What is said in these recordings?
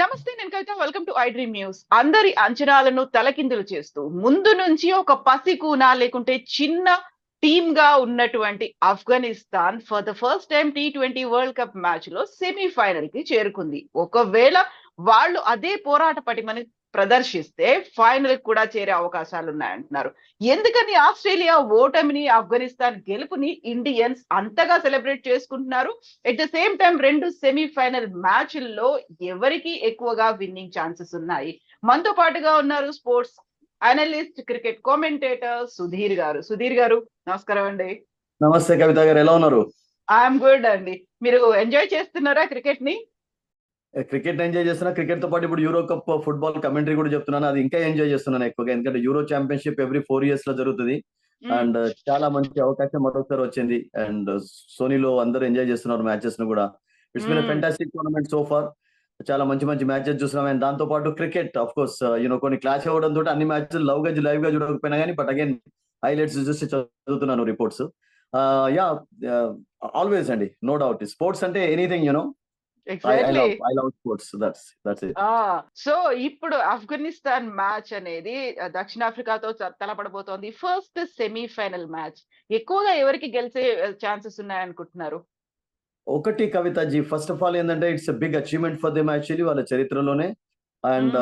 నమస్తే నేను Kavitha. Welcome to I dream news అందరి అంచనాలను తలకిందులు చేస్తూ ముందు నుంచి ఒక పసికూన లేకుంటే చిన్న టీమ్గా ఉన్నటువంటి Afghanistan for the first time T twenty world cup మ్యాచ్లో సెమీఫైనల్కి చేరుకుంది. ఒకవేళ వాళ్ళు అదే పోరాట పటిమని ప్రదర్శిస్తే ఫైనల్ కూడా చేరే అవకాశాలు ఉన్నాయంటున్నారు ఎందుకని ఆస్ట్రేలియా ఓటమిని ఆఫ్ఘనిస్తాన్ గెలుపుని ఇండియన్స్ అంతగా సెలబ్రేట్ చేసుకుంటున్నారు? ఎట్ ద సేమ్ టైం రెండు సెమీఫైనల్ మ్యాచ్ల్లో ఎవరికి ఎక్కువగా విన్నింగ్ ఛాన్సెస్ ఉన్నాయి? మనతో పాటుగా ఉన్నారు sports analyst cricket commentator Sudheer garu. Sudheer garu నమస్కారం అండి. నమస్తే కవిత గారు ఎలా ఉన్నారు? ఐఎమ్ గుడ్ అండి. మీరు ఎంజాయ్ చేస్తున్నారా క్రికెట్ని క్రికెట్ ఎంజాయ్ చేస్తున్నా. క్రికెట్తో పాటు ఇప్పుడు యూరో కప్ ఫుట్బాల్ కమెంటరీ కూడా చెప్తున్నాను. అది ఇంకా ఎంజాయ్ చేస్తున్నాను ఎక్కువగా. ఎందుకంటే యూరో ఛాంపియన్షిప్ ఎవ్రీ ఫోర్ ఇయర్స్లో జరుగుతుంది. అండ్ చాలా మంచి అవకాశం మరొకసారి వచ్చింది. అండ్ సోనీలో అందరూ ఎంజాయ్ చేస్తున్నారు మ్యాచెస్ను కూడా. It's been Mm. Fantastic tournament so far చాలా మంచి మంచి మ్యాచెస్ చూస్తున్నాం. అండ్ దాంతో పాటు cricket of course you know కొన్ని క్లాష్ అవ్వడం తోటి అన్ని మ్యాచెస్ లవ్గా లైవ్గా చూడకపోయినా కానీ బట్ అగైన్ హైలైట్స్ చూసి చదువుతున్నాను రిపోర్ట్స్ యా ఆల్వేస్ అండి. నో డౌట్ స్పోర్ట్స్ అంటే anything you know exactly so ఇప్పుడు ఆఫ్ఘనిస్తాన్ మ్యాచ్ అనేది దక్షిణాఫ్రికాతో తలపడబోతోంది. First semifinal match. ఎక్కువగా ఎవరికి గెలిచే ఛాన్సెస్ ఉన్నాయనుకుంటున్నారు? ఒకటి Kavitha ji first of all ఏంటంటే it's big achievement for them actually వాళ్ళ చరిత్రలోనే. అండ్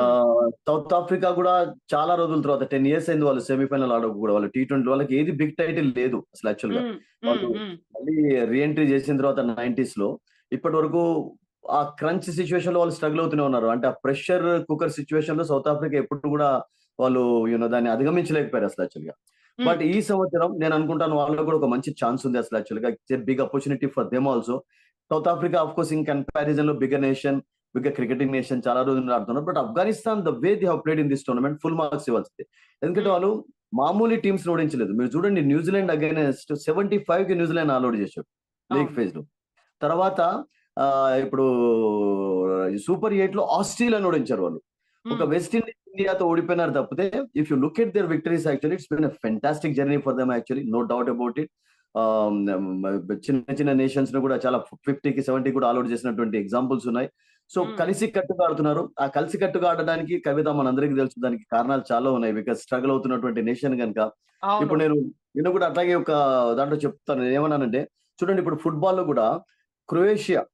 సౌత్ ఆఫ్రికా కూడా చాలా రోజుల తర్వాత టెన్ ఇయర్స్ అయింది వాళ్ళు సెమీఫైనల్ ఆడకు కూడా. వాళ్ళు టీ ట్వంటీ వాళ్ళకి ఏది బిగ్ టైటిల్ లేదు అసలు యాక్చువల్గా. వాళ్ళు-. మళ్ళీ రీఎంట్రీ చేసిన తర్వాత నైన్టీస్లో ఇప్పటి వరకు ఆ క్రంచ్ సిచ్యువేషన్లో వాళ్ళు స్ట్రగుల్ అవుతూనే ఉన్నారు. అంటే ఆ ప్రెషర్ కుక్కర్ సిచ్యువేషన్లో సౌత్ ఆఫ్రికా ఎప్పుడు కూడా వాళ్ళు యూనో దాన్ని అధిగమించలేకపోయారు అసలు యాక్చువల్గా. బట్ ఈ సంవత్సరం నేను అనుకుంటాను వాళ్ళకి కూడా ఒక మంచి ఛాన్స్ ఉంది అసలు యాక్చువల్గా. Big opportunity for them also South Africa of course in కంపారిజన్లో bigger nation bigger cricketing nation చాలా రోజులు ఆడుతున్నారు. But Afghanistan the way they have played in this tournament full marks ఇవ్వాల్సింది. ఎందుకంటే వాళ్ళు మామూలు టీమ్స్ ఓడించలేదు. మీరు చూడండి న్యూజిలాండ్ అగైనెస్ట్ సెవెంటీ ఫైవ్కి న్యూజిలాండ్ ఆల్అౌట్ చేశారు. లీగ్ అవును. ఫేజ్లో. తర్వాత ఇప్పుడు సూపర్ ఎయిట్లో ఆస్ట్రేలియా ఓడించారు వాళ్ళు. ఒక. వెస్ట్ ఇండీస్ ఇండియాతో ఓడిపోయినారు తప్పితే if you look at their victories actually it's been fantastic journey for them actually no doubt about it చిన్న చిన్న నేషన్స్ను కూడా చాలా ఫిఫ్టీకి సెవెంటీ కూడా ఆల్అౌట్ చేసినటువంటి ఎగ్జాంపుల్స్ ఉన్నాయి. సో. కలిసి కట్టుగా ఆడుతున్నారు ఆ కలిసి కట్టుగా ఆడడానికి కవిత మనందరికీ తెలుసు దానికి కారణాలు చాలా ఉన్నాయి. బికాస్ స్ట్రగుల్ అవుతున్నటువంటి నేషన్ కనుక. ఇప్పుడు నేను నేను కూడా అట్లాగే ఒక దాంట్లో చెప్తాను. నేను ఏమన్నానంటే చూడండి ఇప్పుడు ఫుట్బాల్లో కూడా క్రొయేషియా.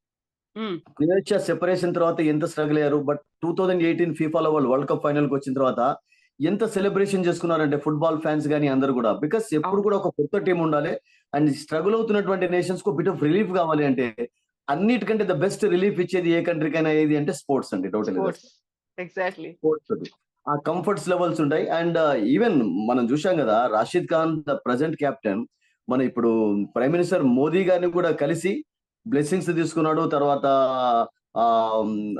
క్రొయేషియా సెపరేషన్ తర్వాత ఎంత స్ట్రగుల్ అయ్యారు? బట్ టూ థౌజండ్ ఎయిటీన్ ఫీఫాలో వాళ్ళు వరల్డ్ కప్ ఫైనల్కి వచ్చిన తర్వాత ఎంత సెలబ్రేషన్ చేసుకున్నారంటే ఫుట్బాల్ ఫ్యాన్స్ కానీ అందరు కూడా. బికాస్ ఎప్పుడు. కూడా ఒక కొత్త టీం ఉండాలి. అండ్ స్ట్రగుల్ అవుతున్నటువంటి నేషన్స్కు బిట్ ఆఫ్ రిలీఫ్ కావాలి అంటే అన్నిటికంటే ద బెస్ట్ రిలీఫ్ ఇచ్చేది ఏ కంట్రీకైనా ఏది అంటే స్పోర్ట్స్ అండి టోటల్ స్పోర్ట్స్ ఎగ్జాక్ట్లీ స్పోర్ట్స్ ఆ కంఫర్ట్స్ లెవెల్స్ ఉంటాయి. అండ్ ఈవెన్ మనం చూసాం కదా Rashid Khan the present captain మన ఇప్పుడు ప్రైమ్ మినిస్టర్ మోదీ గారిని కూడా కలిసి బ్లెస్సింగ్స్ తీసుకున్నాడు తర్వాత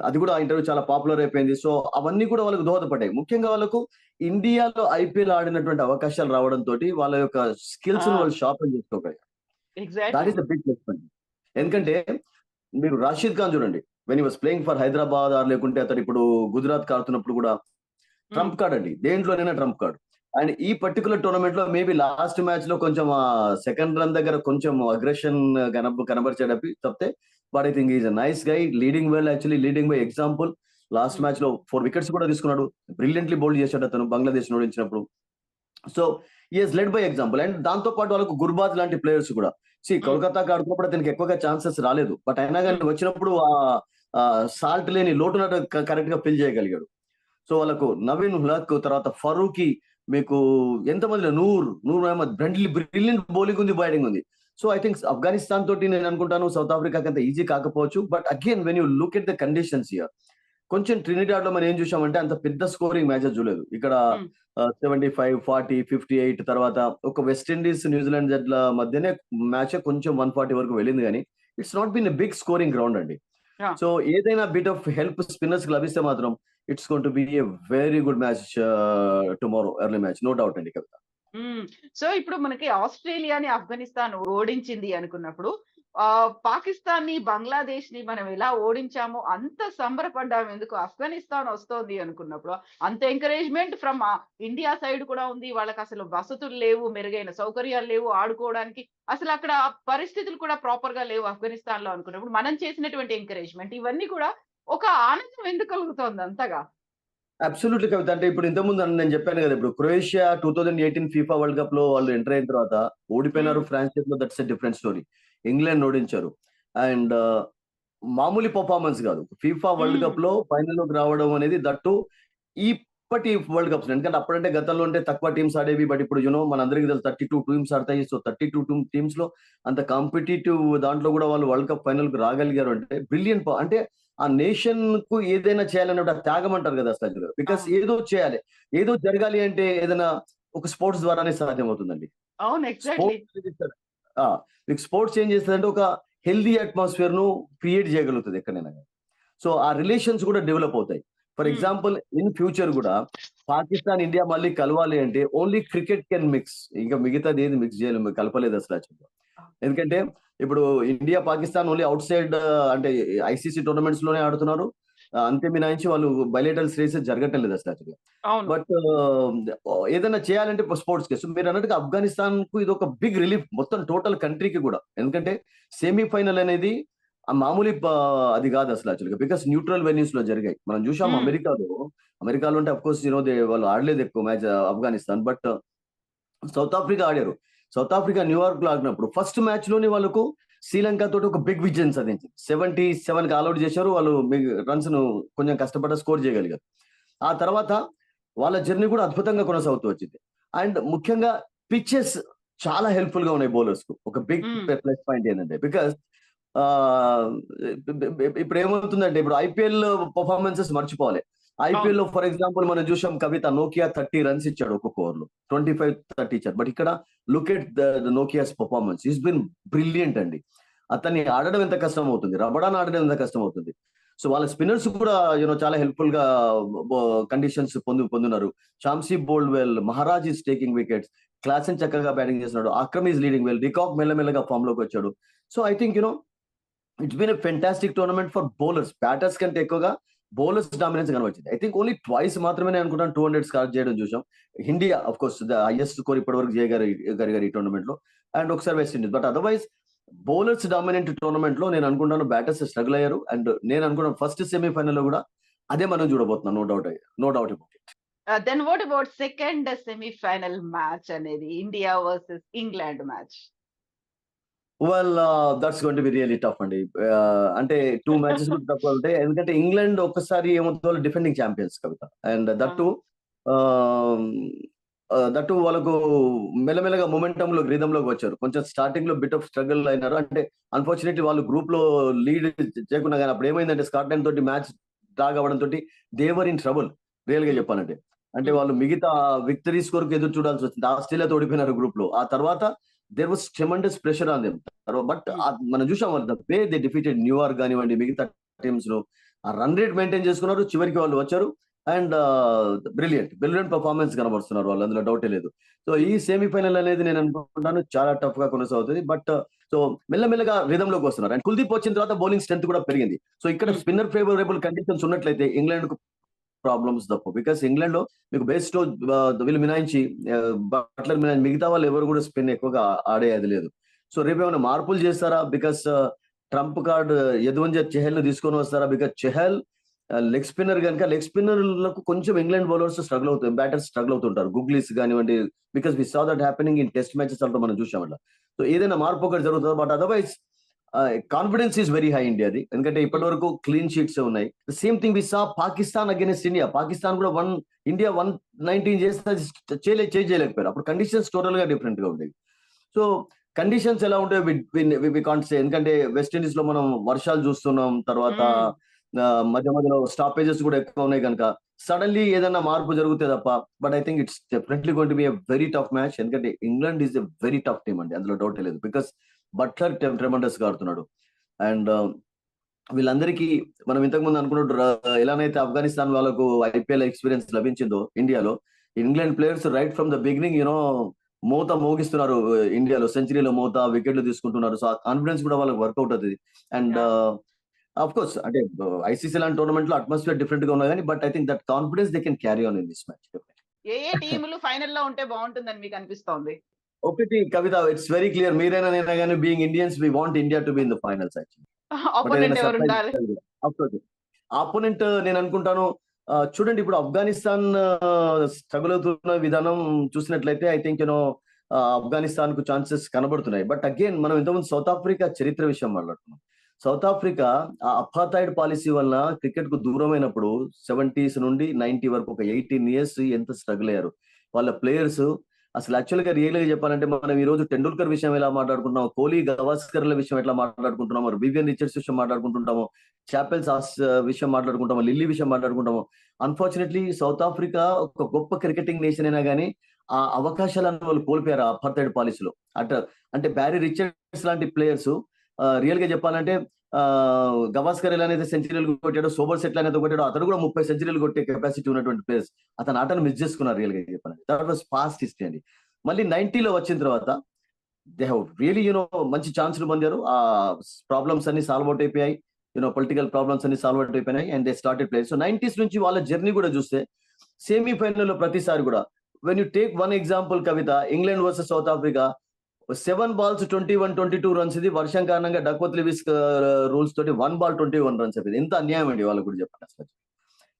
అది కూడా ఇంటర్వ్యూ చాలా పాపులర్ అయిపోయింది. సో అవన్నీ కూడా వాళ్ళకు దోహదపడ్డాయి. ముఖ్యంగా వాళ్ళకు ఇండియాలో ఐపీఎల్ ఆడినటువంటి అవకాశాలు రావడం తోటి వాళ్ళ యొక్క స్కిల్స్. వాళ్ళు షార్ప్ చేసుకోగలిగారు. ఎందుకంటే మీరు రాషిద్ ఖాన్ చూడండి. When was playing for Hyderabad or లేకుంటే అతడు ఇప్పుడు గుజరాత్ ఆడుతున్నప్పుడు కూడా ట్రంప్ కార్డ్ అండి దేంట్లోనైనా ట్రంప్ కార్డ్ అండ్ ఈ పర్టికులర్ టోర్నమెంట్లో మేబీ లాస్ట్ మ్యాచ్లో కొంచెం సెకండ్ రన్ దగ్గర కొంచెం అగ్రెషన్ కనబ కనబరిచేటప్పి తప్పితే but I think is nice guy. Leading well actually leading by example. Last Hmm. మ్యాచ్లో ఫోర్ వికెట్స్ కూడా తీసుకున్నాడు. బ్రిలియంట్లీ బౌల్డ్ చేశాడు అతను Bangladesh ఓడించినప్పుడు. So he's led by example and దాంతో పాటు వాళ్ళకు గుర్బాజ్ లాంటి ప్లేయర్స్ కూడా. C Hmm. కోల్కతాకి ఆడుతున్నప్పుడు అతనికి ఎక్కువగా ఛాన్సెస్ రాలేదు. బట్ అయినా కానీ Hmm. వచ్చినప్పుడు ఆ సాల్ట్ లేని లోటునట్టు కరెక్ట్గా ఫిల్ చేయగలిగాడు. సో వాళ్ళకు నవీన్ హులక్ తర్వాత ఫరూకి మీకు ఎంతమంది Noor. Noor Ahmad. Brilliantly brilliant bowling ఉంది బ్యాటింగ్ ఉంది. సో ఐ థింక్ ఆఫ్ఘనిస్తాన్ తోటి నేను అనుకుంటాను సౌత్ ఆఫ్రికాకి అంత ఈజీ కాకపోవచ్చు. But again when you look at the conditions here కొంచెం ట్రినిడాడ్లో మనం ఏం చూసామంటే అంత పెద్ద స్కోరింగ్ మ్యాచెస్ చూడలేదు. ఇక్కడ. Seventy five forty fifty eight తర్వాత ఒక వెస్ట్ ఇండీస్ న్యూజిలాండ్ జట్ల మధ్యనే మ్యాచ్ కొంచెం వన్ ఫార్టీ వరకు వెళ్ళింది కానీ it's not been big scoring ground అండి. సో ఏదైనా బిట్ ఆఫ్ హెల్ప్ స్పిన్నర్స్కి లభిస్తే మాత్రం it's going to be a very good match tomorrow early match no doubt అండి కవిత. Hmm. సో ఇప్పుడు మనకి ఆస్ట్రేలియాని ఆఫ్ఘనిస్తాన్ ఓడించింది అనుకున్నప్పుడు పాకిస్తాన్ని బంగ్లాదేశ్ని మనం ఎలా ఓడించామో అంత సంబరపడ్డాం ఎందుకు? ఆఫ్ఘనిస్తాన్ వస్తోంది అనుకున్నప్పుడు అంత ఎంకరేజ్మెంట్ ఫ్రమ్ ఇండియా సైడ్ కూడా ఉంది. వాళ్ళకి అసలు వసతులు లేవు మెరుగైన సౌకర్యాలు లేవు ఆడుకోవడానికి. అసలు అక్కడ పరిస్థితులు కూడా ప్రాపర్గా లేవు ఆఫ్ఘనిస్తాన్లో అనుకున్నప్పుడు. మనం చేసినటువంటి ఎంకరేజ్మెంట్ ఇవన్నీ కూడా ఒక ఆనందం ఎందుకు కలుగుతోంది అంతగా? అబ్సల్యూట్లీ కవిత. అంటే ఇప్పుడు ఇంతకుముందు నేను చెప్పాను కదా ఇప్పుడు Croatia two thousand eighteen FIFA world కప్లో వాళ్ళు ఎంటర్ అయిన తర్వాత ఓడిపోయినారు ఫ్రాన్స్ చేతిలో that's a different story England ఓడించారు. అండ్ మామూలు పర్ఫార్మెన్స్ కాదు. FIFA world. కప్లో ఫైనల్లోకి రావడం అనేది దట్టు ఇప్పటి వరల్డ్ కప్స్ ఎందుకంటే అప్పుడంటే గతంలో ఉంటే తక్కువ టీమ్స్ ఆడేవి బట్ ఇప్పుడు యూనో మన అందరికీ తెలుసు థర్టీ టూ టీమ్స్ ఆడతాయి. సో థర్టీ టూ టీమ్స్లో అంత కాంపిటేటివ్ దాంట్లో కూడా వాళ్ళు వరల్డ్ కప్ ఫైనల్కు రాగలిగారు అంటే బ్రిలియంట్ అంటే ఆ నేషన్కు ఏదైనా చేయాలన్నప్పుడు ఆ త్యాగం అంటారు కదా అసలు బికాస్. ఏదో చేయాలి. ఏదో జరగాలి అంటే ఏదైనా ఒక స్పోర్ట్స్ ద్వారానే సాధ్యం అవుతుందండి మీకు స్పోర్ట్స్ ఏం చేస్తుందంటే ఒక హెల్దీ అట్మాస్ఫియర్ను క్రియేట్ చేయగలుగుతుంది ఎక్కడైనా సో ఆ రిలేషన్స్ కూడా డెవలప్ అవుతాయి. For Hmm. Example in future కూడా పాకిస్తాన్ ఇండియా మళ్ళీ కలవాలి అంటే ఓన్లీ క్రికెట్ కెన్ మిక్స్. ఇంకా మిగతాది ఏది మిక్స్ చేయలేము కలపలేదు అసలు ఎందుకంటే ఇప్పుడు India Pakistan only outside అంటే ఐసీసీ టోర్నమెంట్స్లోనే ఆడుతున్నారు. అంతే మినాయించి వాళ్ళు బయలేటల్ రేసెస్ జరగటం లేదు అసలు బట్ ఏదైనా చేయాలంటే స్పోర్ట్స్ కేసు మీరు అన్నట్టుగా ఆఫ్ఘనిస్తాన్కు ఇది ఒక బిగ్ రిలీఫ్ మొత్తం టోటల్ కంట్రీకి కూడా. ఎందుకంటే సెమీఫైనల్ అనేది ఆ మామూలు అది కాదు అసలు యాక్చువల్గా బికాస్ న్యూట్రల్ వెన్యూస్లో జరిగాయి. మనం చూసాం. అమెరికాలో. అమెరికాలో అంటే అఫ్ కోర్స్ యూనో వాళ్ళు ఆడలేదు ఎక్కువ match Afghanistan. But South Africa ఆడారు. సౌత్ ఆఫ్రికా న్యూయార్క్లో ఆడినప్పుడు ఫస్ట్ మ్యాచ్లోనే వాళ్ళకు శ్రీలంక తోటి ఒక బిగ్ విజయం సాధించింది సెవెంటీ సెవెన్కి ఆల్అౌట్ చేశారు. వాళ్ళు రన్స్ను కొంచెం కష్టపడ్డ స్కోర్ చేయగలిగారు. ఆ తర్వాత వాళ్ళ జర్నీ కూడా అద్భుతంగా కొనసాగుతూ వచ్చింది. అండ్ ముఖ్యంగా పిచ్చెస్ చాలా హెల్ప్ఫుల్గా ఉన్నాయి బౌలర్స్కు ఒక బిగ్. ప్లస్ పాయింట్ ఏంటంటే బికాస్ ఇప్పుడు ఏమవుతుందంటే ఇప్పుడు ఐపీఎల్ పర్ఫార్మెన్సెస్ మర్చిపోవాలి. ఐపీఎల్లో ఫర్ ఎగ్జాంపుల్ మనం చూసాం కవిత నోకియా థర్టీ రన్స్ ఇచ్చాడు ఒక్కొక్క ఓవర్లో ట్వంటీ ఫైవ్ థర్టీ ఇచ్చాడు. బట్ ఇక్కడ look at the Nokia's performance. Is been brilliant అండి. అతన్ని ఆడడం ఎంత కష్టం అవుతుంది రబడాన్ ఆడడం ఎంత కష్టం అవుతుంది సో వాళ్ళ స్పిన్నర్స్ కూడా యూనో చాలా హెల్ప్ఫుల్గా కండిషన్స్ పొందు పొందున్నారు. Shamsi bowled well Maharaj is taking wickets Klaasen చక్కగా బ్యాటింగ్ చేస్తున్నాడు. అక్రమ్ ఈజ్ లీడింగ్ వెల్ రికాక్ మెల్లమెల్లగా ఫామ్లోకి వచ్చాడు. So I think you know it's been a fantastic tournament for bowlers batters కంటే ఎక్కువగా బౌలర్స్ డామినెన్స్ కనబడింది ఐ థింక్ ఓన్లీ ట్వైస్ మాత్రమే నేను అనుకుంటాను టూ హండ్రెడ్ స్కార్ చేయడం చూసాం India of course the highest score ఇప్పటి వరకు చేయగలిగారు ఈ టోర్నమెంట్లో. అండ్ ఒకసారి West Indies but otherwise bowlers dominant టోర్నమెంట్లో నేను అనుకుంటాను బ్యాటర్స్ స్ట్రగుల్ అయ్యారు. అండ్ నేను అనుకున్నాను ఫస్ట్ సెమీఫైనల్లో కూడా అదే మనం చూడబోతున్నాం. No doubt no doubt about it then what about second semifinal match అనేది? India versus England match well that's gone to be really tough అండి అంటే టూ మ్యాచెస్ కూడా టఫ్ ఉంటాయి ఎందుకంటే ఇంగ్లాండ్ ఒక్కసారి ఏమవుతుందో defending champions Kavitha. And that that వాళ్ళకు మెల్లమెల్లగా మొమెంటమ్లో రిధమ్లోకి వచ్చారు. కొంచెం స్టార్టింగ్లో బిట్ ఆఫ్ స్ట్రగుల్ అయినారు. అంటే అన్ఫార్చునేట్లీ వాళ్ళు గ్రూప్లో లీడ్ చేయకుండా కానీ అప్పుడు ఏమైందంటే స్కాట్లాండ్ తోటి మ్యాచ్ డ్రా కావడం తోటి దేవర్ ఇన్ ట్రబుల్ రియల్గా చెప్పాలంటే. అంటే వాళ్ళు మిగతా విక్టరీస్ కొరకు ఎదురు చూడాల్సి వచ్చింది. ఆస్ట్రేలియా తోడిపోయినారు గ్రూప్లో. ఆ తర్వాత there was tremendous pressure on them but మనం చూసాం వాళ్ళు వే దే డిఫీటెడ్ న్యూయార్క్ కానివ్వండి మిగతా టీమ్స్లో ఆ రన్ రేట్ మెయింటైన్ చేసుకున్నారు. చివరికి వాళ్ళు వచ్చారు. అండ్ బ్రిలియంట్ బ్రిలియంట్ పర్ఫార్మెన్స్ కనబడుతున్నారు వాళ్ళు. అందులో డౌటే లేదు. సో ఈ సెమీఫైనల్ అనేది నేను అనుకుంటాను చాలా టఫ్గా కొనసాగుతుంది. బట్ సో మెల్లమెల్లగా రిధమ్లోకి వస్తున్నారు. అండ్ కుల్దీప్ వచ్చిన తర్వాత బౌలింగ్ స్ట్రెంత్ కూడా పెరిగింది. సో ఇక్కడ. స్పిన్నర్ ఫేవరబుల్ కండిషన్స్ ఉన్నట్లయితే ఇంగ్లాండ్కు ప్రాబ్లమ్స్ తప్పు. బికాస్ ఇంగ్లాండ్లో మీకు బెస్ట్ uh, వీళ్ళు మినాయించి uh, బట్లర్ మినాయించి మిగతా వాళ్ళు ఎవరు కూడా స్పిన్ ఎక్కువగా ఆడేది లేదు. సో రేపు ఏమైనా మార్పులు చేస్తారా? బికాస్ ట్రంప్ కార్డ్ యదువంజ చెహల్ను తీసుకొని వస్తారా? బికాస్ చెహల్ లెగ్ స్పిన్నర్ కనుక లెగ్ స్పిన్నర్లకు కొంచెం ఇంగ్లాండ్ బౌలర్స్ స్ట్రగుల్ అవుతారు బ్యాటర్స్ స్ట్రగుల్ అవుతుంటారు. గుగ్లీస్ కానివ్వండి because we saw that happening in test matches అంటే మనం చూసాం అట్లా. సో ఏదైనా మార్పు ఒకటి జరుగుతుంది? But otherwise confidence is very high ఇండియాది ఎందుకంటే ఇప్పటి వరకు క్లీన్ షీట్స్ ఉన్నాయి. Same thing we saw Pakistan against India Pakistan కూడా వన్ ఇండియా వన్ నైన్టీన్ చేస్తే చేయలే చేంజ్ చేయలేకపోయారు. అప్పుడు కండిషన్స్ టోటల్గా డిఫరెంట్గా ఉండేవి. సో కండిషన్స్ ఎలా ఉంటాయి కాంట్ సే ఎందుకంటే వెస్ట్ ఇండీస్లో మనం వర్షాలు చూస్తున్నాం తర్వాత మధ్య మధ్యలో స్టాపేజెస్ కూడా ఎక్కువ ఉన్నాయి కనుక సడన్లీ ఏదైనా మార్పు జరిగితే తప్ప but I think it's definitely going to be very tough match ఎందుకంటే England is a very tough team అండి అందులో డౌట్ లేదు. బికాస్ బట్లర్ ట్రెమండస్గా ఆడుతున్నాడు అండ్ వీళ్ళందరికీ మనం ఇంతకు ముందు అనుకున్నట్టు ఎలానైతే ఆఫ్ఘనిస్తాన్ వాళ్ళకు ఐపీఎల్ ఎక్స్పీరియన్స్ లభించిందో ఇండియాలో England players right from the beginning you know మోత మోగిస్తున్నారు ఇండియాలో. సెంచరీలో మోత వికెట్లు తీసుకుంటున్నారు. సో ఆ కాన్ఫిడెన్స్ కూడా వాళ్ళకి వర్కౌట్ అవుతుంది. అండ్ అఫ్ కోర్స్ అంటే ఐసీసీ లాంటి టోర్నమెంట్లో అట్మాస్ఫియర్ డిఫరెంట్గా ఉన్నాయి కానీ but I think that confidence they can carry on in this match ఏ ఏ టీములు ఫైనల్లో ఉంటే బాగుంటుందని మీకు అనిపిస్తోంది? ఒకటి కవిత ఇట్స్ వెరీ క్లియర్ మీరైనా నేనా కానీ being Indians we want India to be in the finals actually opponent నేను అనుకుంటాను చూడండి ఇప్పుడు ఆఫ్ఘనిస్తాన్ స్ట్రగుల్ అవుతున్న విధానం చూసినట్లయితే ఐ థింక్ యూనో ఆఫ్ఘనిస్తాన్కు ఛాన్సెస్ కనబడుతున్నాయి. బట్ అగైన్ మనం ఇంతకుముందు సౌత్ ఆఫ్రికా చరిత్ర విషయం మాట్లాడుతున్నాం సౌత్ ఆఫ్రికా ఆ అపాథైడ్ పాలసీ వల్ల క్రికెట్కు దూరమైనప్పుడు సెవెంటీస్ నుండి నైన్టీ వరకు ఒక ఎయిటీన్ ఇయర్స్ ఎంత స్ట్రగుల్ అయ్యారు. వాళ్ళ ప్లేయర్స్ అసలు యాక్చువల్గా రియల్గా చెప్పాలంటే మనం ఈ రోజు టెండూల్కర్ విషయం ఎలా మాట్లాడుకుంటున్నాం కోహ్లీ గవాస్కర్ల విషయం ఎట్లా మాట్లాడుకుంటున్నాము వివియన్ రిచర్డ్స్ విషయం మాట్లాడుకుంటుంటాము చాపెల్స్ విషయం మాట్లాడుకుంటాము లిల్లీ విషయం మాట్లాడుకుంటాము అన్ఫార్చునేట్లీ సౌత్ ఆఫ్రికా ఒక గొప్ప క్రికెటింగ్ నేషన్ అయినా కానీ ఆ అవకాశాలను వాళ్ళు కోల్పోయారు అపర్థైడ్ పాలసీలో అట అంటే బ్యారీ రిచర్డ్స్ లాంటి ప్లేయర్స్ రియల్గా చెప్పాలంటే గవాస్కర్ ఎలా అయితే సెంచరీలు కొట్టాడో సోబర్ సెట్ అనేది కొట్టాడో అతను కూడా ముప్పై సెంచరీలు కొట్టే కెపాసిటీ ఉన్నటువంటి ప్లేయర్స్ అతను ఆటను మిస్ చేసుకున్నారు రియల్గా చెప్పాలంటే. దట్ వాస్ ఫాస్ట్ హిస్టరీ అండి. మళ్ళీ నైన్టీలో వచ్చిన తర్వాత దే హ్యావ్ రియలీ యూనో మంచి ఛాన్సులు పొందారు. ఆ ప్రాబ్లమ్స్ అన్ని సాల్వ్ అవుట్ అయిపోయాయి. యూనో పొలిటికల్ ప్రాబ్లమ్స్ అన్ని సాల్వ్ అవుట్ అయిపోయినాయి and they started player so nineties నుంచి వాళ్ళ జర్నీ కూడా చూస్తే సెమీఫైనల్లో ప్రతిసారి కూడా when you take one example Kavitha England versus South Africa seven balls twenty one twenty two runs ఇది. వర్షం కారణంగా డక్వత్ లివిస్ రూల్స్ తోటి one ball twenty one runs అయిపోయింది. ఎంత అన్యాయం అండి వాళ్ళకు కూడా చెప్పండి అసలు.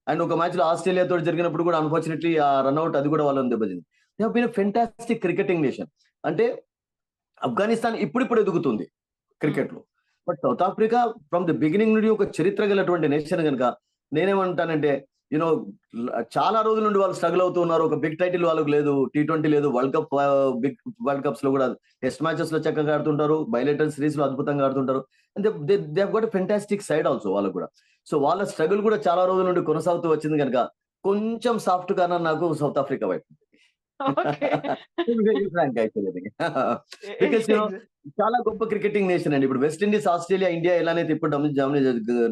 అండ్ ఒక మ్యాచ్లో ఆస్ట్రేలియా తోటి జరిగినప్పుడు కూడా అన్ఫార్చునేట్లీ ఆ రన్అట్ అది కూడా వాళ్ళని దెబ్బతింది. దే ఫెంటాస్టిక్ క్రికెటింగ్ నేషన్ అంటే ఆఫ్ఘనిస్తాన్ ఇప్పుడిప్పుడు ఎదుగుతుంది క్రికెట్లో but South Africa from the beginning నుండి ఒక చరిత్ర గలటువంటి నేషన్ కనుక నేనేమంటానంటే యూనో చాలా రోజుల నుండి వాళ్ళు స్ట్రగుల్ అవుతున్నారు ఒక బిగ్ టైటిల్ వాళ్ళకి లేదు టీ ట్వంటీ లేదు వరల్డ్ కప్ బిగ్ వరల్డ్ కప్స్లో కూడా టెస్ట్ మ్యాచెస్లో చక్కగా ఆడుతుంటారు బయలేటర్ సిరీస్లో అద్భుతంగా ఆడుతుంటారు. They got fantastic side also వాళ్ళకు కూడా. సో వాళ్ళ స్ట్రగుల్ కూడా చాలా రోజుల నుండి కొనసాగుతూ వచ్చింది కనుక కొంచెం సాఫ్ట్ గానా నాకు సౌత్ ఆఫ్రికా వైపు చాలా గొప్ప క్రికెటింగ్ నేషన్ అండి. ఇప్పుడు వెస్ట్ ఇండీస్ ఆస్ట్రేలియా ఇండియా ఎలానైతే ఇప్పుడు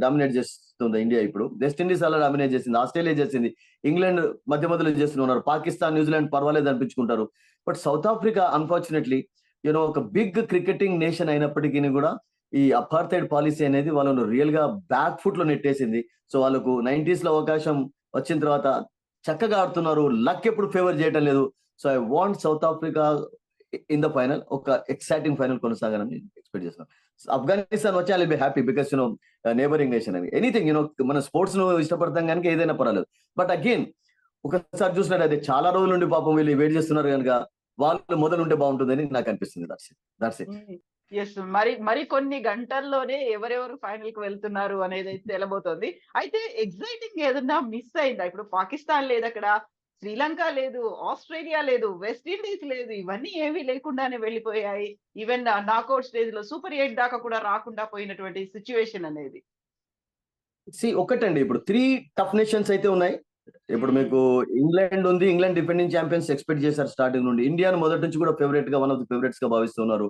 డామినేట్ చేస్తుంది ఇండియా ఇప్పుడు. వెస్ట్ ఇండీస్ అలా డామినేట్ చేసింది ఆస్ట్రేలియా చేసింది ఇంగ్లాండ్ మధ్య మధ్యలో చేస్తున్నారు పాకిస్తాన్ న్యూజిలాండ్ Zealand అనిపించుకుంటారు. But South Africa unfortunately you know ఒక బిగ్ క్రికెటింగ్ నేషన్ అయినప్పటికీ కూడా ఈ అపార్థైడ్ పాలసీ అనేది వాళ్ళను రియల్గా బ్యాక్ ఫుట్లో నెట్టేసింది. సో వాళ్ళకు నైన్టీస్లో అవకాశం వచ్చిన తర్వాత చక్కగా ఆడుతున్నారు. లక్ ఎప్పుడు ఫేవర్ చేయటం లేదు. So I want South Africa in the final ఒక ఎక్సైటింగ్ ఫైనల్ కొనసాగాలని ఎక్స్పెక్ట్ చేస్తున్నాను ఆఫ్ఘనిస్తాన్ వచ్చి I be happy because you know neighbouring nation అని. ఎనీథింగ్ యూనో మన స్పోర్ట్స్ను ఇష్టపడతాం కనుక ఏదైనా పర్వాలేదు. బట్ అగైన్ ఒకసారి చూసినట్టు చాలా రోజుల నుండి పాపం వీళ్ళు వెయిట్ చేస్తున్నారు కనుక వాళ్ళు మొదలు ఉంటే బాగుంటుందని నాకు అనిపిస్తుంది. దట్స్ దట్స్ ఎస్ మరి మరి కొన్ని గంటల్లోనే ఎవరెవరు ఫైనల్కి వెళ్తున్నారు అనేది అయితే తెలబోతోంది. అయితే ఎగ్జైటింగ్ ఏదన్నా మిస్ అయిందా? ఇప్పుడు పాకిస్తాన్ లేదు అక్కడ శ్రీలంక లేదు ఆస్ట్రేలియా లేదు వెస్ట్ ఇండీస్ లేదు ఇవన్నీ ఏమీ లేకుండానే వెళ్ళిపోయాయి. ఈవెన్ నాకౌట్ స్టేజ్లో సూపర్ ఎయిట్ దాకా కూడా రాకుండా పోయినటువంటి సిచ్యువేషన్ అనేది. సి ఒకటండి ఇప్పుడు త్రీ టఫ్ నేషన్స్ అయితే ఉన్నాయి. ఇప్పుడు మీకు ఇంగ్లాండ్ ఉంది ఇంగ్లాండ్ డిఫెండింగ్ ఛాంపియన్స్ ఎక్స్పెక్ట్ చేశారు స్టార్టింగ్ నుండి. ఇండియాను మొదటి నుంచి కూడా ఫేవరెట్గా వన్ ఆఫ్ ది ఫేవరెట్స్గా భావిస్తున్నారు.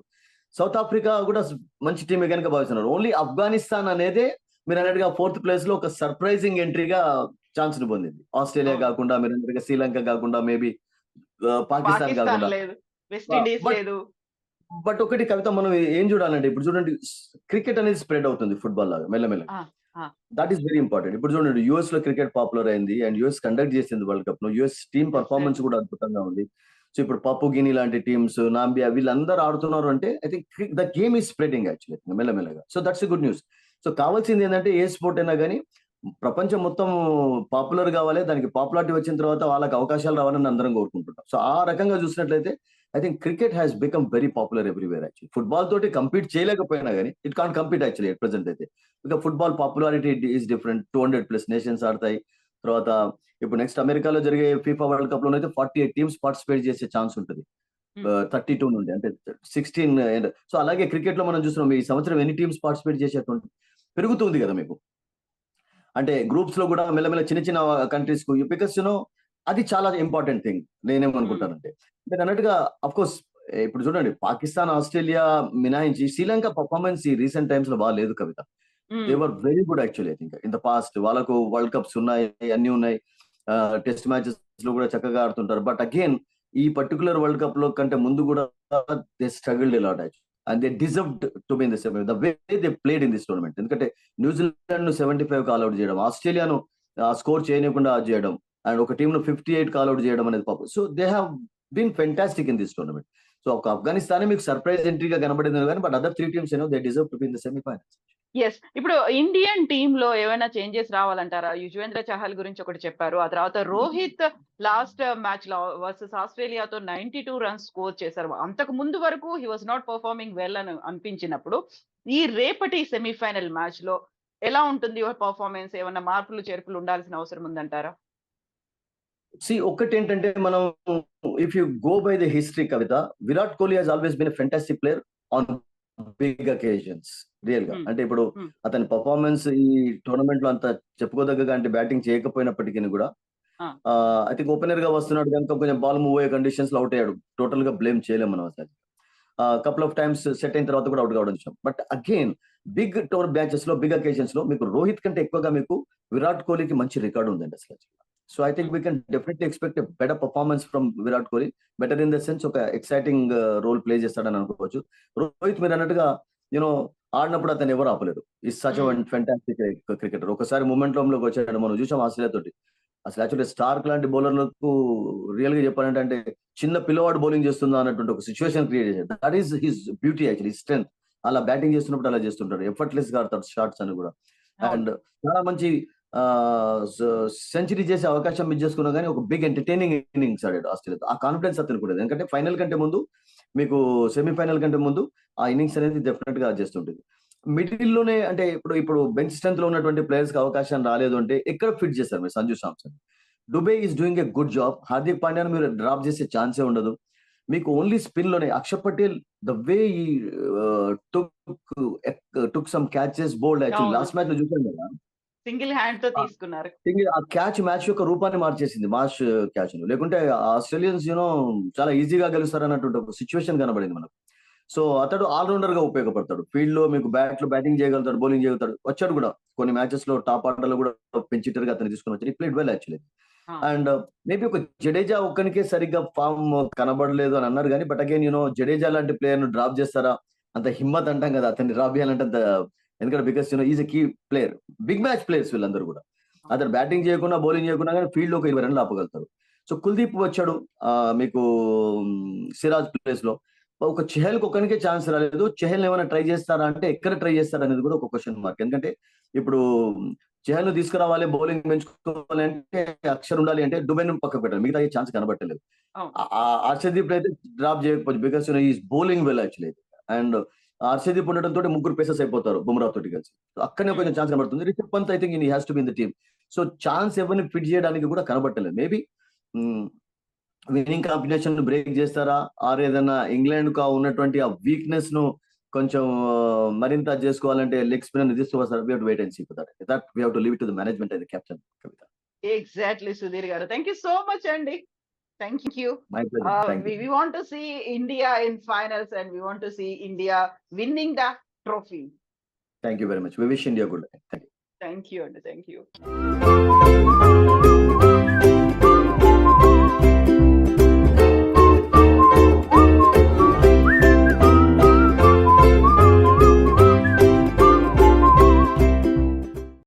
సౌత్ ఆఫ్రికా కూడా మంచి టీమే కనుక భావిస్తున్నారు. ఓన్లీ ఆఫ్ఘనిస్తాన్ అనేదే మీరు అన్నట్టుగా ఫోర్త్ ప్లేస్లో ఒక సర్ప్రైజింగ్ ఎంట్రీగా ఛాన్స్ని పొందింది. ఆస్ట్రేలియా. కాకుండా మీరు అన్నట్టుగా శ్రీలంక కాకుండా మేబీ పాకిస్తాన్ పాకిస్తాన్ కాకుండా. బట్ ఒకటి కవిత మనం ఏం చూడాలంటే ఇప్పుడు చూడండి క్రికెట్ అనేది స్ప్రెడ్ అవుతుంది ఫుట్బాల్ లాగా మెల్లమెల్ల. దట్ ఈస్ వెరీ ఇంపార్టెంట్ ఇప్పుడు చూడండి యుఎస్లో క్రికెట్ పాపులర్ అయింది అండ్ యుఎస్ కండక్ట్ చేసింది వరల్డ్ కప్లో యుఎస్ టీమ్ పర్ఫార్మెన్స్ కూడా అద్భుతంగా ఉంది. సో ఇప్పుడు పప్పు గిని లాంటి టీమ్స్ నాంబియా వీళ్ళందరూ ఆడుతున్నారు అంటే I think the game is spreading actually మెల్లమెల్లగా so that's good news so కావాల్సింది ఏంటంటే ఏ స్పోర్ట్ అయినా కానీ ప్రపంచం మొత్తం పాపులర్ కావాలి దానికి పాపులారిటీ వచ్చిన తర్వాత వాళ్ళకి అవకాశాలు రావాలని అందరం కోరుకుంటున్నాం. సో ఆ రకంగా చూసినట్లయితే I think cricket has become very popular everywhere actually football తోటి కంపీట్ చేయలేకపోయినా కానీ it can compete actually at present అయితే. ఇక football popularity is different two hundred plus nations ఆడతాయి. తర్వాత ఇప్పుడు నెక్స్ట్ అమెరికాలో జరిగే ఫీఫా వరల్డ్ కప్లో అయితే ఫార్టీ ఎయిట్ టీమ్స్ పార్టిసిపేట్ చేసే ఛాన్స్ ఉంటుంది. థర్టీ టూ నుండి అంటే సిక్స్టీన్ సో అలాగే క్రికెట్లో మనం చూస్తున్నాం ఈ సంవత్సరం ఎన్ని టీమ్స్ పార్టిసిపేట్ చేసేటువంటి పెరుగుతుంది కదా మీకు. అంటే గ్రూప్స్లో కూడా మెల్లమెల్ల చిన్న చిన్న కంట్రీస్కు బికాస్ యూనో అది చాలా ఇంపార్టెంట్ థింగ్ నేనేమనుకుంటానంటే. మీరు అన్నట్టుగా అఫ్ కోర్స్ ఇప్పుడు చూడండి పాకిస్తాన్ ఆస్ట్రేలియా మినాయించి శ్రీలంక పర్ఫార్మెన్స్ ఈ రీసెంట్ టైమ్స్లో బాగా లేదు Kavitha. They were very good actually I think in the past వాళ్ళకు వరల్డ్ కప్స్ ఉన్నాయి అన్ని ఉన్నాయి. టెస్ట్ మ్యాచెస్లో కూడా చక్కగా ఆడుతుంటారు. బట్ అగైన్ ఈ పర్టికులర్ వరల్డ్ కప్లో కంటే ముందు కూడా they struggled lot and they deserved to be in this the way they played in this tournament ఎందుకంటే న్యూజిలాండ్ను సెవెంటీ ఫైవ్ కాల్ అవుట్ చేయడం ఆస్ట్రేలియాను స్కోర్ చేయకుండా చేయడం అండ్ ఒక టీమ్ను ఫిఫ్టీ ఎయిట్ కాల్ అవుట్ చేయడం అనేది పాపం. So they have been fantastic in this tournament so ఒక ఆఫ్ఘనిస్తానే మీకు సర్ప్రైజ్ ఎంట్రీగా కనబడింది కానీ but other three teams you know they deserve to be in the semifinals yes ఇప్పుడు ఇండియన్ టీమ్లో ఏమైనా చేంజెస్ రావాలంటారా? యుజ్వేంద్ర చహల్ గురించి ఒకటి చెప్పారు. ఆ తర్వాత రోహిత్ లాస్ట్ మ్యాచ్లో వర్సెస్ ఆస్ట్రేలియాతో నైన్టీ టూ రన్స్ స్కోర్ చేశారు. అంతకు ముందు వరకు he was not performing well అని అనిపించినప్పుడు ఈ రేపటి సెమీఫైనల్ మ్యాచ్లో ఎలా ఉంటుంది? పర్ఫార్మెన్స్ ఏమైనా మార్పులు చేర్పులు ఉండాల్సిన అవసరం ఉందంటారా? సి ఒక్కటి ఏంటంటే మనం if you go by the history Kavitha Virat Kohli has always been fantastic player on big occasions రియల్గా. అంటే ఇప్పుడు. అతని పర్ఫార్మెన్స్ ఈ టోర్నమెంట్లో అంత చెప్పుకోదగ్గగా అంటే బ్యాటింగ్ చేయకపోయినప్పటికీ కూడా. ఐ థింక్ ఓపెనర్గా వస్తున్నాడు కనుక కొంచెం బాల్ మూవ్ అయ్యే కండిషన్స్లో అవుట్ అయ్యాడు టోటల్గా బ్లేమ్ చేయలేము మనం అసలు కపుల్ ఆఫ్ టైమ్స్ సెట్ అయిన తర్వాత కూడా అవుట్ కావడం బట్ అగైన్ బిగ్ టోర్ బ్యాచెస్లో బిగ్ అకేషన్స్లో మీకు రోహిత్ కంటే ఎక్కువగా మీకు విరాట్ కోహ్లీకి మంచి రికార్డు ఉందండి అసలు so I think we can definitely expect better performance from Virat Kohli better in the sense ఒక ఎక్సైటింగ్ రోల్ ప్లే చేస్తాడని అనుకోవచ్చు. రోహిత్ మీరు అన్నట్టుగా యూనో ఆడినప్పుడు అతను ఎవరు ఆపలేరు. ఈ సచ్. ఫెంటాస్టిక్ క్రికెటర్ ఒకసారి మూమెంట్లోకి వచ్చాడు మనం చూసాం ఆస్ట్రేలియా తోటి. అసలు యాక్చువల్లీ స్టార్క్ లాంటి బౌలర్లకు రియల్గా చెప్పాలంటే అంటే చిన్న పిల్లవాడు బౌలింగ్ చేస్తుందా అన్నటువంటి ఒక సిచ్యువేషన్ క్రియేట్ చేశాడు. That is his beauty actually strength అలా బ్యాటింగ్ చేస్తున్నప్పుడు అలా చేస్తుంటాడు. ఎఫర్ట్లెస్గా ఆడతాడు షార్ట్స్ అని కూడా. అండ్ చాలా మంచి సెంచరీ చేసే అవకాశం మిస్ చేసుకున్నా కానీ ఒక బిగ్ ఎంటర్టైనింగ్ ఇన్నింగ్స్ ఆడాడు ఆస్ట్రేలియా. ఆ కాన్ఫిడెన్స్ అతనికి కూడా. ఎందుకంటే ఫైనల్ కంటే ముందు మీకు సెమీఫైనల్ కంటే ముందు ఆ ఇన్నింగ్స్ అనేది డెఫినెట్గా చేస్తుంటుంది. మిడిల్లోనే అంటే ఇప్పుడు ఇప్పుడు బెంచ్ స్ట్రెంత్లో ఉన్నటువంటి ప్లేయర్స్కి అవకాశం రాలేదు అంటే ఎక్కడ ఫిట్ చేస్తారు మీరు Sanju Samson? Dube is doing a good job. Hardik పాండ్యాను మీరు డ్రాప్ చేసే ఛాన్సే ఉండదు. మీకు only స్పిన్లోనే Axar Patel the way took took some catches bowled. Actual. Last మ్యాచ్లో చూసాను కదా. సింగిల్ హ్యాండ్తో తీసుకున్నారు. థింగ్ ఆ క్యాచ్ మ్యాచ్ యొక్క రూపాన్ని మార్చేసింది మార్చ్ క్యాచ్ లేకుంటే ఆస్ట్రేలియన్స్ యూనో చాలా ఈజీగా గెలుస్తారు అన్నటువంటి ఒక సిచ్యువేషన్ కనబడింది మనకు. సో అతడు ఆల్రౌండర్గా ఉపయోగపడతాడు. ఫీల్డ్లో మీకు బ్యాట్లో బ్యాటింగ్ చేయగలుగుతాడు బౌలింగ్ చేయగలుగుతాడు వచ్చాడు కూడా. కొన్ని మ్యాచెస్లో టాప్ ఆర్డర్లో కూడా పెంచిటర్గా అతను తీసుకుని వచ్చాడు. Played well actually. And maybe ఒక జడేజా ఒక్కనికే సరిగ్గా ఫామ్ కనబడలేదు అని అన్నారు కానీ బట్ అగైన్ యూనో జడేజా లాంటి ప్లేయర్ను డ్రాప్ చేస్తారా? అంత హిమ్మత్ అంటాం కదా అతన్ని డ్రాప్ చేయాలంటే అంత ఎందుకంటే because you know is key player big match players వీళ్ళందరూ కూడా. అతను బ్యాటింగ్ చేయకుండా బౌలింగ్ చేయకుండా కానీ ఫీల్డ్లో ఒక ఇరవై రన్లు ఆపగలుగుతారు సో కుల్దీప్ వచ్చాడు మీకు సిరాజ్ ప్లేస్లో. ఒక చెహల్ ఒక్కనికే ఛాన్స్ రాలేదు. చెహల్ ఏమైనా ట్రై చేస్తారా అంటే ఎక్కడ ట్రై చేస్తారా అనేది కూడా ఒక క్వశ్చన్ మార్క్ ఎందుకంటే ఇప్పుడు చెహల్ను తీసుకురావాలి బౌలింగ్ పెంచుకోవాలి అంటే అక్షర్ ఉండాలి అంటే దుబైన్ పక్కకు పెట్టాలి. మిగతా ఛాన్స్ కనబట్టలేదు. హర్షదీప్ అయితే డ్రాప్ చేయకపోవచ్చు. Because is bowling well actually and RCB ఉండడం ముగ్గురు పేసెస్ అయిపోతారు బుమ్రా తోటి కలిసి. అక్కడనే కొంచెం ఛాన్స్ కనబడుతుంది. Rishabh Pant I think he has to be in the team so chance ఎవరిని ఫిట్ చేయడానికి కూడా కనబట్టలేదు. మేబీ విన్నింగ్ కాంబినేషన్ బ్రేక్ చేస్తారా? ఆర్ ఏదైనా ఇంగ్లాండ్ కా ఉన్నటువంటి ఆ వీక్నెస్ను కొంచెం uh, మరింత చేసుకోవాలంటే లెగ్ స్పిన్నర్ తీసుకోవాలి we have to wait and see for that that have to leave to the management అది captain Kavitha exactly Sudheer garu. Thank you so much అండి Thank you. My pleasure. Uh, Thank we, we want to see India in finals and we want to see India winning the trophy. Thank you very much. We wish India good luck. Thank you. Thank you. Thank you.